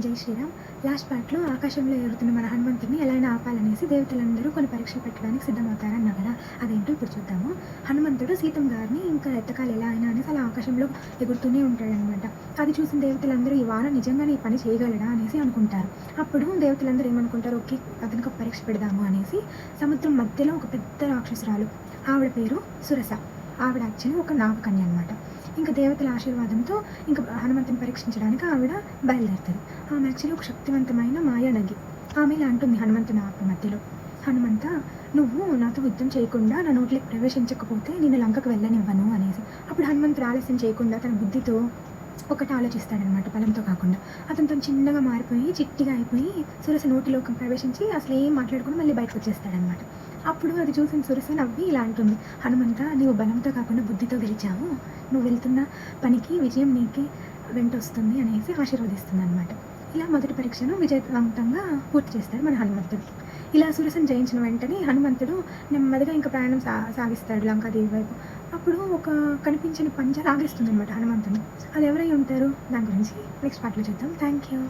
జై శ్రీరామ్. లాస్ట్ పార్ట్లో ఆకాశంలో ఎగురుతున్న మన హనుమంతుని ఎలా అయినా ఆపాలనేసి దేవతలందరూ కొన్ని పరీక్షలు పెట్టడానికి సిద్ధమవుతారన్నా కదా. అదేంటో ఇప్పుడు చూద్దాము. హనుమంతుడు సీతం గారిని ఇంకా ఎత్తకాలు ఎలా అయినా అనేసి అలా ఆకాశంలో ఎగురుతూనే ఉంటాడనమాట అది చూసిన దేవతలందరూ ఈ వాన నిజంగానే ఈ పని చేయగలడా అనేసి అనుకుంటారు. అప్పుడు దేవతలందరూ ఏమనుకుంటారు? ఓకే అతనికి ఒక పరీక్ష పెడదాము అనేసి సముద్రం మధ్యలో ఒక పెద్ద రాక్షసురాలు. ఆవిడ పేరు సురస. ఆవిడ యాక్చువల్లీ ఒక నాగకన్య అనమాట దేవతల ఆశీర్వాదంతో ఇంకా హనుమంతుని పరీక్షించడానికి ఆవిడ బయలుదేరుతుంది. ఆమె యాక్చువల్లీ ఒక శక్తివంతమైన మాయానగి ఆమె ఇలా అంటుంది హనుమంతుని ఆపి మధ్యలో. హనుమంత నువ్వు నాతో యుద్ధం చేయకుండా నా నోట్లోకి ప్రవేశించకపోతే నేను లంకకు వెళ్ళనివ్వను అనేసి. అప్పుడు హనుమంతుడు ఆలస్యం చేయకుండా తన బుద్ధితో ఒకటి ఆలోచిస్తాడనమాట బలంతో కాకుండా. అతను తను చిన్నగా మారిపోయి చిట్టిగా అయిపోయి సురస నోటిలోకి ప్రవేశించి అసలు ఏం మాట్లాడకుండా మళ్ళీ బయటకు వచ్చేస్తాడనమాట. అప్పుడు అది చూసిన సురస నవ్వి ఇలా అంటుంది. హనుమంత నీవు బలంతో కాకుండా బుద్ధితో గెలిచావు. నువ్వు వెళ్తున్న పనికి విజయం నీకే వెంట వస్తుంది అనేసి ఆశీర్వదిస్తుంది అనమాట ఇలా మొదటి పరీక్షను విజయవంతంగా పూర్తి చేస్తాడు మన హనుమంతుడు. ఇలా సురసను జయించిన వెంటనే హనుమంతుడు నెమ్మదిగా ఇంకా ప్రయాణం సా సాగిస్తాడు లంకాదేవి వైపు. అప్పుడు ఒక కనిపించిన పంచ లాగేస్తుంది అనమాట హనుమంతుడు అది ఎవరై ఉంటారు? దాని గురించి నెక్స్ట్ పార్ట్లో చూద్దాం. Thank you